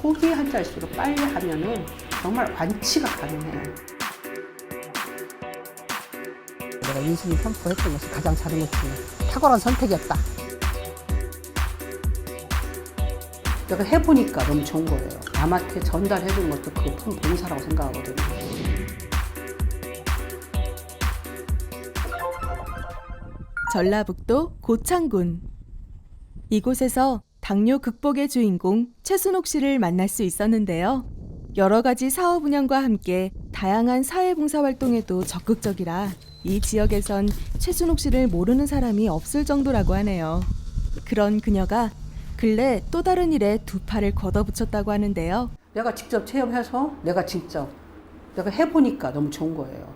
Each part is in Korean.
초기 환자일수록 빨리 하면은 정말 완치가 가능해요. 내가 인슐린 펌프 했던 것이 가장 잘한 것 중에 탁월한 선택이었다. 내가 해보니까 너무 좋은 거예요. 남한테 전달해주는 것도 그거 큰 봉사라고 생각하거든요. 전라북도 고창군. 이곳에서 당뇨 극복의 주인공 최순옥 씨를 만날 수 있었는데요. 여러 가지 사업 운영과 함께 다양한 사회봉사 활동에도 적극적이라 이 지역에선 최순옥 씨를 모르는 사람이 없을 정도라고 하네요. 그런 그녀가 근래 또 다른 일에 두 팔을 걷어붙였다고 하는데요. 내가 직접 체험해서 내가 직접 내가 해보니까 너무 좋은 거예요.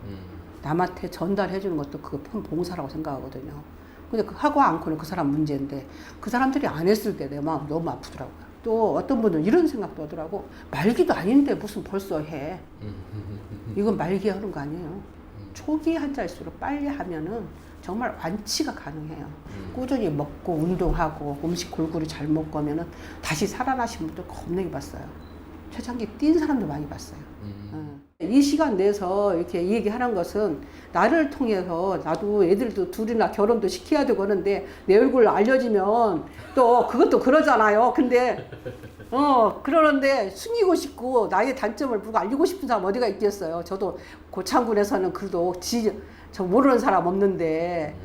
남한테 전달해 주는 것도 그거 큰 봉사라고 생각하거든요. 근데 그 하고 않고는 그 사람 문제인데 그 사람들이 안 했을 때 내 마음 너무 아프더라고요. 또 어떤 분은 이런 생각도 하더라고. 말기도 아닌데 무슨 벌써 해. 이건 말기 하는 거 아니에요. 초기 환자일수록 빨리 하면은 정말 완치가 가능해요. 꾸준히 먹고 운동하고 음식 골고루 잘 먹으면은 다시 살아나신 분들 겁나게 봤어요. 최장기 뛴 사람도 많이 봤어요. 어. 이 시간 내서 이렇게 이 얘기하는 것은 나를 통해서 나도 애들도 둘이나 결혼도 시켜야 되고 하는데 내 얼굴 알려지면 또 그것도 그러잖아요. 근데 어 그러는데 숨기고 싶고 나의 단점을 누가 알리고 싶은 사람 어디가 있겠어요. 저도 고창군에서는 그래도 지, 저 모르는 사람 없는데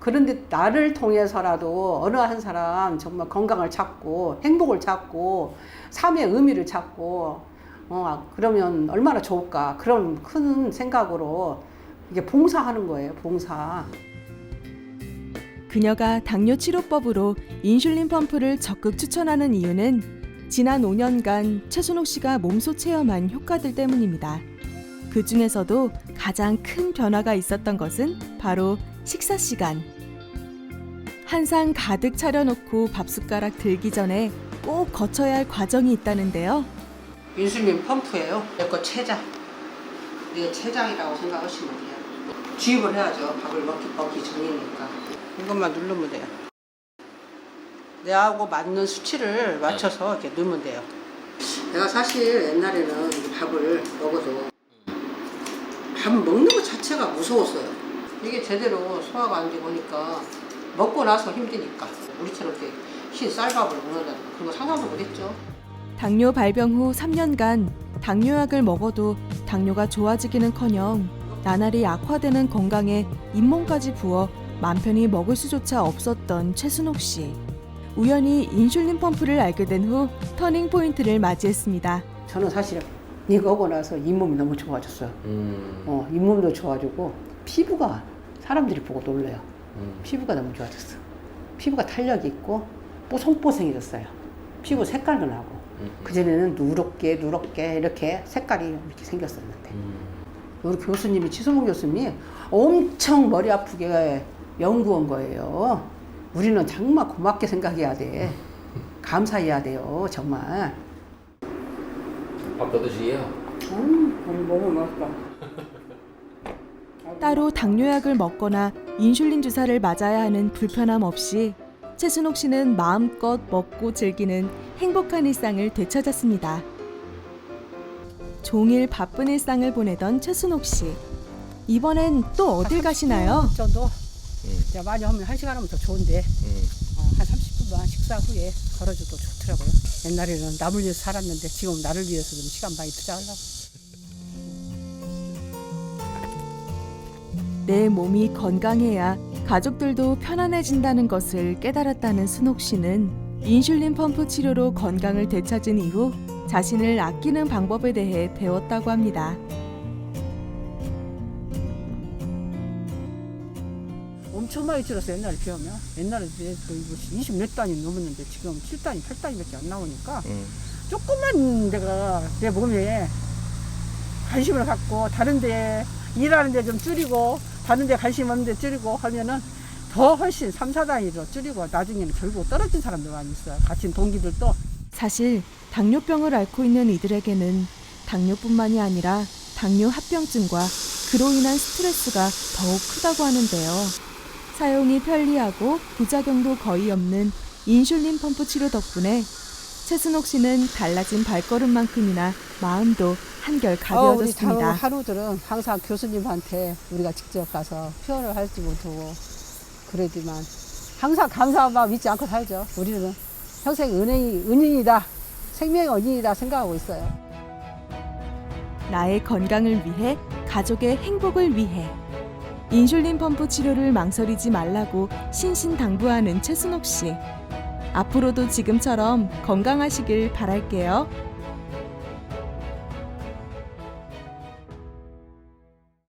그런데 나를 통해서라도 어느 한 사람 정말 건강을 찾고 행복을 찾고 삶의 의미를 찾고 어 그러면 얼마나 좋을까 그런 큰 생각으로 이게 봉사하는 거예요 봉사 그녀가 당뇨 치료법으로 인슐린 펌프를 적극 추천하는 이유는 지난 5년간 최순옥 씨가 몸소 체험한 효과들 때문입니다. 그 중에서도 가장 큰 변화가 있었던 것은 바로 식사 시간. 한 상 가득 차려놓고 밥 숟가락 들기 전에 꼭 거쳐야 할 과정이 있다는데요. 인슐린 펌프예요. 내거 체장. 내 체장이라고 생각하시면 돼요. 주입을 해야죠. 밥을 먹기, 먹기 전이니까. 이것만 누르면 돼요. 내하고 맞는 수치를 맞춰서 이렇게 넣으면 돼요. 내가 사실 옛날에는 이 밥을 먹어도 밥 먹는 것 자체가 무서웠어요 이게 제대로 소화가 안 되고 보니까 먹고 나서 힘드니까 우리처럼 이렇게 흰 쌀밥을 먹는다는 거 그런 거 상상도 못했죠 당뇨 발병 후 3년간 당뇨약을 먹어도 당뇨가 좋아지기는커녕 나날이 악화되는 건강에 잇몸까지 부어 맘 편히 먹을 수조차 없었던 최순옥 씨. 우연히 인슐린 펌프를 알게 된 후 터닝 포인트를 맞이했습니다. 저는 사실은 이거 하고 나서 잇몸이 너무 좋아졌어요. 음, 어, 잇몸도 좋아지고 피부가 사람들이 보고 놀래요. 음. 피부가 너무 좋아졌어. 피부가 탄력이 있고 뽀송뽀송해졌어요. 피부 색깔도 나고. 음. 그전에는 누렇게 누렇게 이렇게 색깔이 이렇게 생겼었는데 음. 우리 교수님이 치소문 교수님이 엄청 머리 아프게 연구한 거예요. 우리는 정말 고맙게 생각해야 돼. 감사해야 돼요. 정말. 밥 넣어드시게요? 음, 너무 맛있다. 따로 당뇨약을 먹거나 인슐린 주사를 맞아야 하는 불편함 없이 최순옥 씨는 마음껏 먹고 즐기는 행복한 일상을 되찾았습니다. 종일 바쁜 일상을 보내던 최순옥 씨. 이번엔 또 어딜 가시나요? 정도 음, 이제 많이 하면 한 시간 하면 더 좋은데 음. 어, 한 30분만 식사 후에 걸어줘도 좋더라고요. 옛날에는 남을 위해서 살았는데 지금 나를 위해서 좀 시간 많이 투자하려고. 내 몸이 건강해야 가족들도 편안해진다는 것을 깨달았다는 순옥 씨는 인슐린 펌프 치료로 건강을 되찾은 이후 자신을 아끼는 방법에 대해 배웠다고 합니다. 엄청 많이 줄었어요 옛날에 비하면 옛날에 이제 거의 20몇 단이 넘었는데 지금 7단이 8단이밖에 안 나오니까 음. 조금만 내가 내 몸에 관심을 갖고 다른 데 일하는 데 좀 줄이고 다른 데 관심 없는데 줄이고 하면은 더 훨씬 3, 4단위로 줄이고 나중에는 결국 떨어진 사람들 많이 있어요 같은 동기들도 사실 당뇨병을 앓고 있는 이들에게는 당뇨뿐만이 아니라 당뇨 합병증과 그로 인한 스트레스가 더욱 크다고 하는데요. 사용이 편리하고 부작용도 거의 없는 인슐린 펌프 치료 덕분에 최순옥 씨는 달라진 발걸음만큼이나 마음도 한결 어, 우리 가벼워졌습니다. 당 하루들은 항상 교수님한테 우리가 직접 가서 표현을 할지 못하고 그러지만 항상 감사한 마음 잊지 않고 살죠. 우리는 평생 은행이 은인이다. 생명의 은인이다 생각하고 있어요. 나의 건강을 위해 가족의 행복을 위해 인슐린 펌프 치료를 망설이지 말라고 신신당부하는 최순옥 씨. 앞으로도 지금처럼 건강하시길 바랄게요.